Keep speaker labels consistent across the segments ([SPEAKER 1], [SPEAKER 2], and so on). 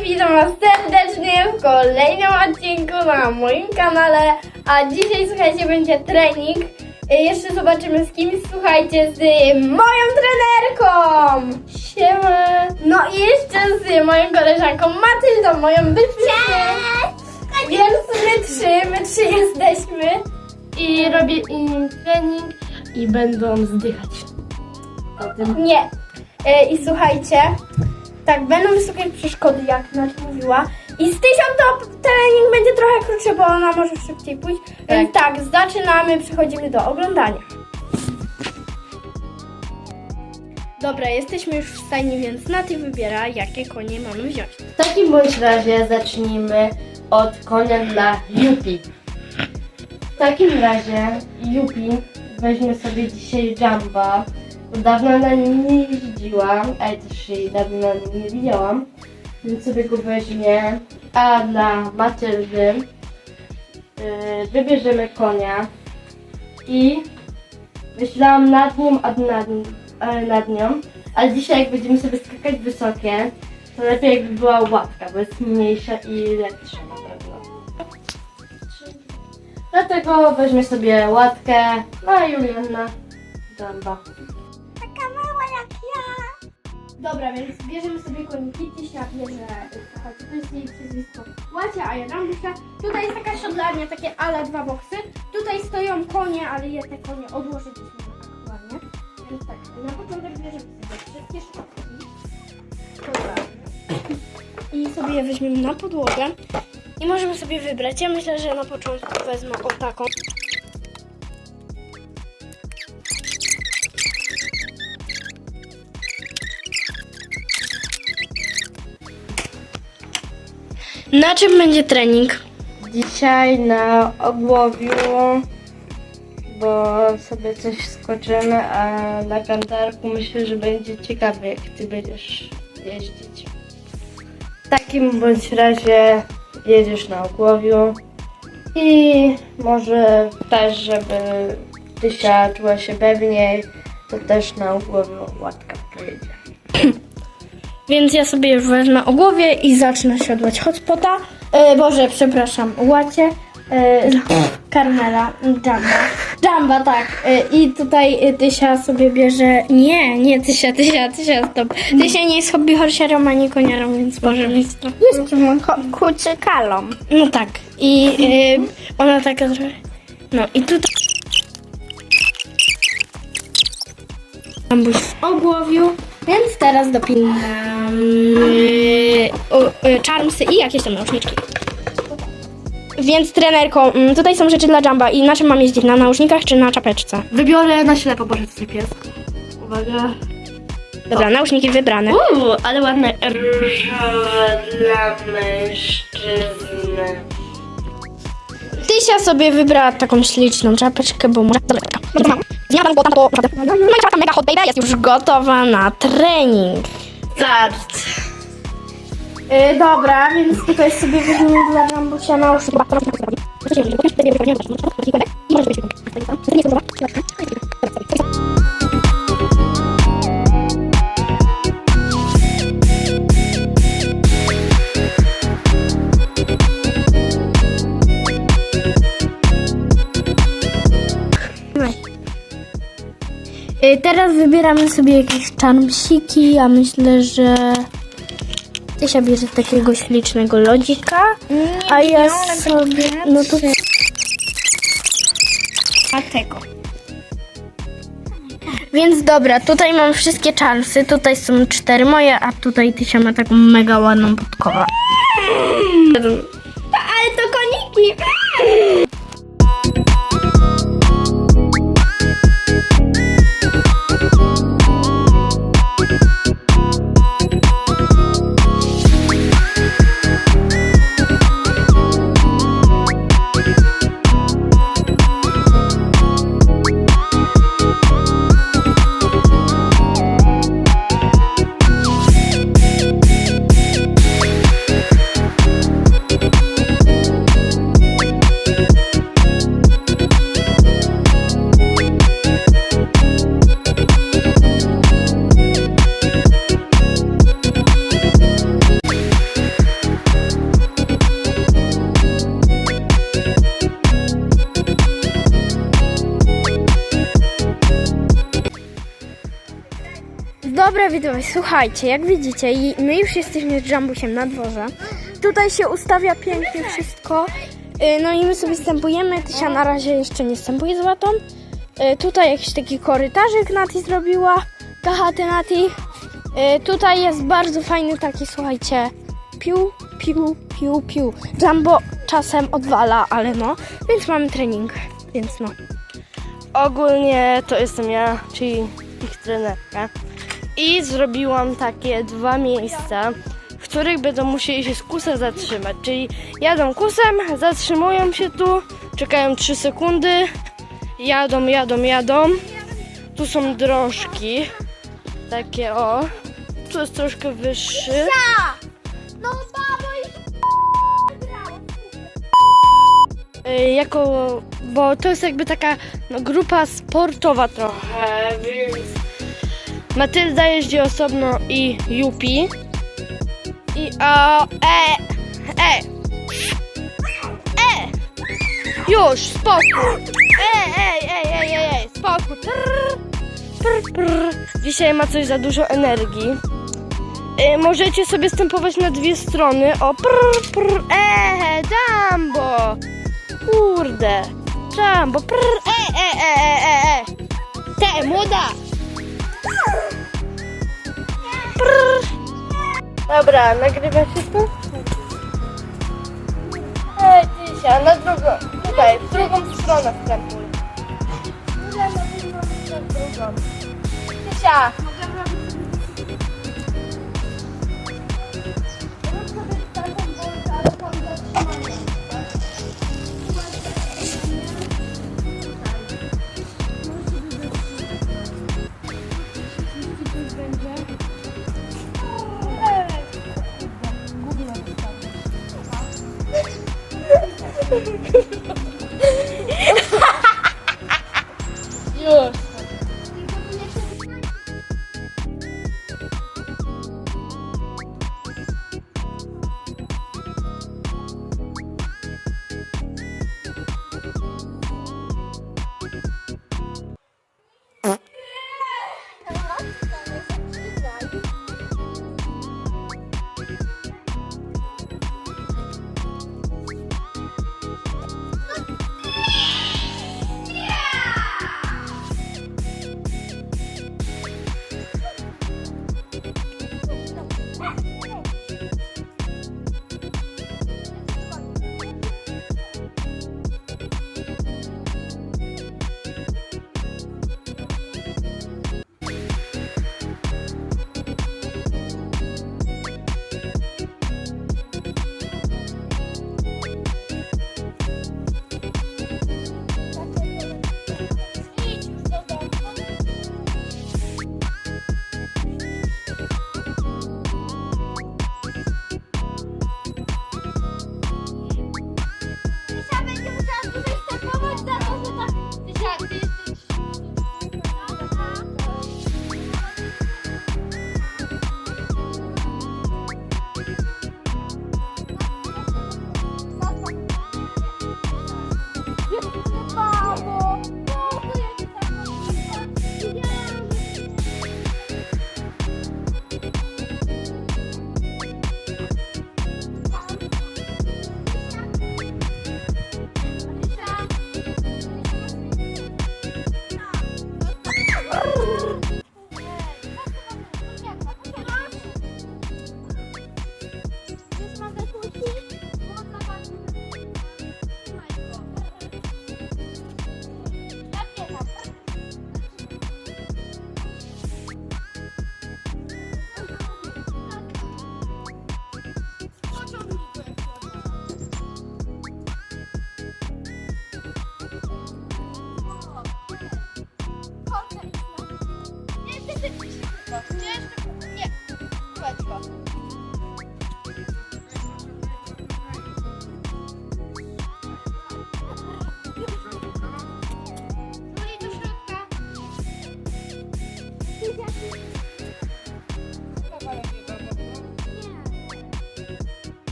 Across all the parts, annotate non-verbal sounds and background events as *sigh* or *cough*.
[SPEAKER 1] witam was serdecznie w kolejnym odcinku na moim kanale. A dzisiaj, słuchajcie, będzie trening. Y, Jeszcze zobaczymy z kim, słuchajcie, z moją trenerką. Siema. No i jeszcze z moją koleżanką Matyldą, moją bytnicą. Więc my trzy, my trzy jesteśmy. I robię im trening i będą zdychać. O tym. Nie. E, I słuchajcie, tak, będą wysokie przeszkody, jak Nat mówiła. I z tysiąc to trening będzie trochę krótszy, bo ona może szybciej pójść. Więc tak, zaczynamy, przechodzimy do oglądania. Dobra, jesteśmy już w stajni, więc Naty wybiera, jakie konie mamy wziąć.
[SPEAKER 2] W takim bądź razie zacznijmy od konia dla Yupi. W takim razie Yupi weźmie sobie dzisiaj Jamba. Bo Dawno na nim nie jeździłam, a ja też jej dawno na nim nie widziałam. Więc sobie go weźmie. A dla Matyldy yy, wybierzemy konia i myślałam nad nim, a nad, nad nią. Ale dzisiaj jak będziemy sobie skakać wysokie, to lepiej jakby była łatka, bo jest mniejsza i lepsza na pewno. Dlatego weźmie sobie łatkę, no a Juliana Jamba.
[SPEAKER 1] Dobra, więc bierzemy sobie koniki. Tysia bierze, słuchajcie, to jest jej przezwisko Łacia, a ja Rambusia. Tutaj jest taka siodlarnia, takie ala dwa boksy. Tutaj stoją konie, ale je te konie odłożyliśmy aktualnie. Więc tak, na początek bierzemy sobie wszystkie szkopki. Dobra. I sobie je weźmiemy na podłogę. I możemy sobie wybrać. Ja myślę, że na początku wezmę o taką. Na czym będzie trening?
[SPEAKER 2] Dzisiaj na ogłowiu, bo sobie coś skoczymy, a na kantarku myślę, że będzie ciekawe, jak ty będziesz jeździć. W takim bądź razie jedziesz na ogłowiu i może też, żeby Tysia czuła się pewniej, to też na ogłowiu łatka pojedzie. *clears throat*
[SPEAKER 1] Więc ja sobie już wezmę o głowie i zacznę siodłać hotspota. E, Boże, przepraszam, łacie. E, Karmela, Jamba. Jamba, tak. E, I tutaj e, Tysia sobie bierze... Nie, nie Tysia, Tysia, Tysia, stop. Tysia nie jest hobby horsiarą ani koniarą, więc może mieć to.
[SPEAKER 3] Jestem kucykalą.
[SPEAKER 1] No tak. I e, ona taka trochę... No i tutaj... Ambuś w ogłowiu, więc teraz dopinam u- yy, charmsy i jakieś tam nauszniczki. Więc trenerko, mm, tutaj są rzeczy dla Jamba i na czym mam jeździć? Na nausznikach czy na czapeczce?
[SPEAKER 2] Wybiorę na ślepo, Boże, tutaj pies. Uwaga.
[SPEAKER 1] Dobra, nauszniki wybrane.
[SPEAKER 2] Uuu, ale ładne różowe dla mężczyzny.
[SPEAKER 1] Tysia sobie wybrała taką śliczną czapeczkę, bo może... Zmiana bo tam to naprawdę... No i czapka mega hot baby jest już gotowa na trening.
[SPEAKER 2] Start.
[SPEAKER 1] Yy, dobra, więc tutaj sobie weźmiemy dla Jambusia nausznik. Y, Teraz wybieramy sobie jakieś czarmsiki. Ja myślę, że Tysia bierze takiego ślicznego lodzika, a ja sobie... No to
[SPEAKER 3] A tego.
[SPEAKER 1] Więc dobra, tutaj mam wszystkie czarmsy, tutaj są cztery moje, a tutaj Tysia ma taką mega ładną podkowę. Widzowie, słuchajcie, jak widzicie, my już jesteśmy z Jambusiem na dworze. Tutaj się ustawia pięknie wszystko. Y, No i my sobie stępujemy. Tysia na razie jeszcze nie stępuje z łatą. Y, Tutaj jakiś taki korytarzyk Nati zrobiła. Kachaty Nati. Y, Tutaj jest bardzo fajny taki, słuchajcie, piu, piu, piu, piu. Jumbo czasem odwala, ale no, więc mamy trening, więc no.
[SPEAKER 2] Ogólnie to jestem ja, czyli ich trenerka. I zrobiłam takie dwa miejsca, w których będą musieli się z kusem zatrzymać. Czyli jadą kusem, zatrzymują się tu, czekają 3 sekundy, jadą, jadą, jadą. Tu są drążki, takie o. Tu jest troszkę wyższy.
[SPEAKER 1] No
[SPEAKER 2] Y, jako, bo to jest jakby taka no, grupa sportowa trochę, więc Matylda jeździ osobno i Jupi. I o, e, e, e, już, spokój, ej, ej, ej, ej, ej, ej, spokój, prr, prr, prr. Dzisiaj ma coś za dużo energii. Y, możecie sobie stępować na dwie strony, o, prr, prr, e, Dumbo. Kurde. Jumbo. Prr, e, e, e, e, e, e. Te, młoda. Dobra, nagrywa się to? Ej, Tysia, na drugą, tutaj, w drugą stronę wstępuj. Tysia. Już. Thank *laughs* you.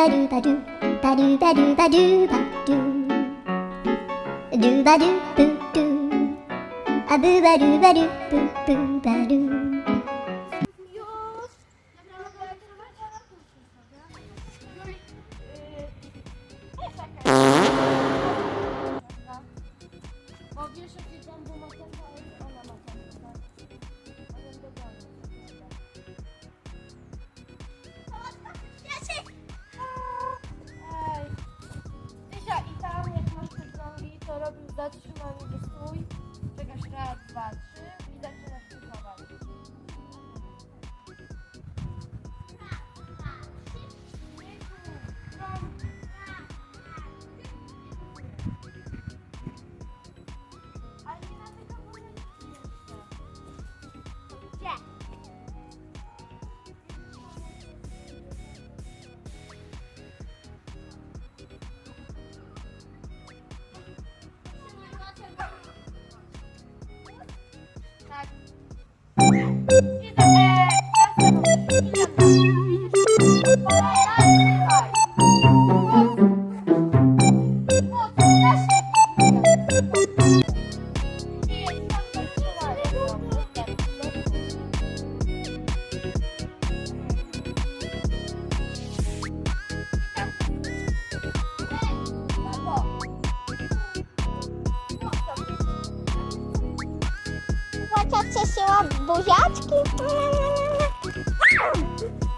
[SPEAKER 4] Ba do ba do ba do ba do ba do ba do do ba do boo do a boo ba do ba do boo boo ba do.
[SPEAKER 2] Drągi, to robisz zatrzymanie do stój, czekasz raz, dwa, trzy i zaczynasz kupować.
[SPEAKER 4] Łacia cieszyła buziaczki.
[SPEAKER 5] Na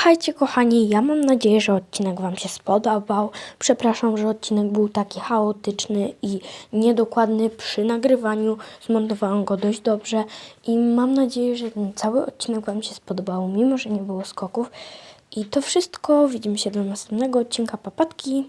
[SPEAKER 1] Słuchajcie, kochani, ja mam nadzieję, że odcinek Wam się spodobał. Przepraszam, że odcinek był taki chaotyczny i niedokładny przy nagrywaniu. Zmontowałam go dość dobrze i mam nadzieję, że ten cały odcinek Wam się spodobał, mimo że nie było skoków. I to wszystko. Widzimy się do następnego odcinka. Papatki.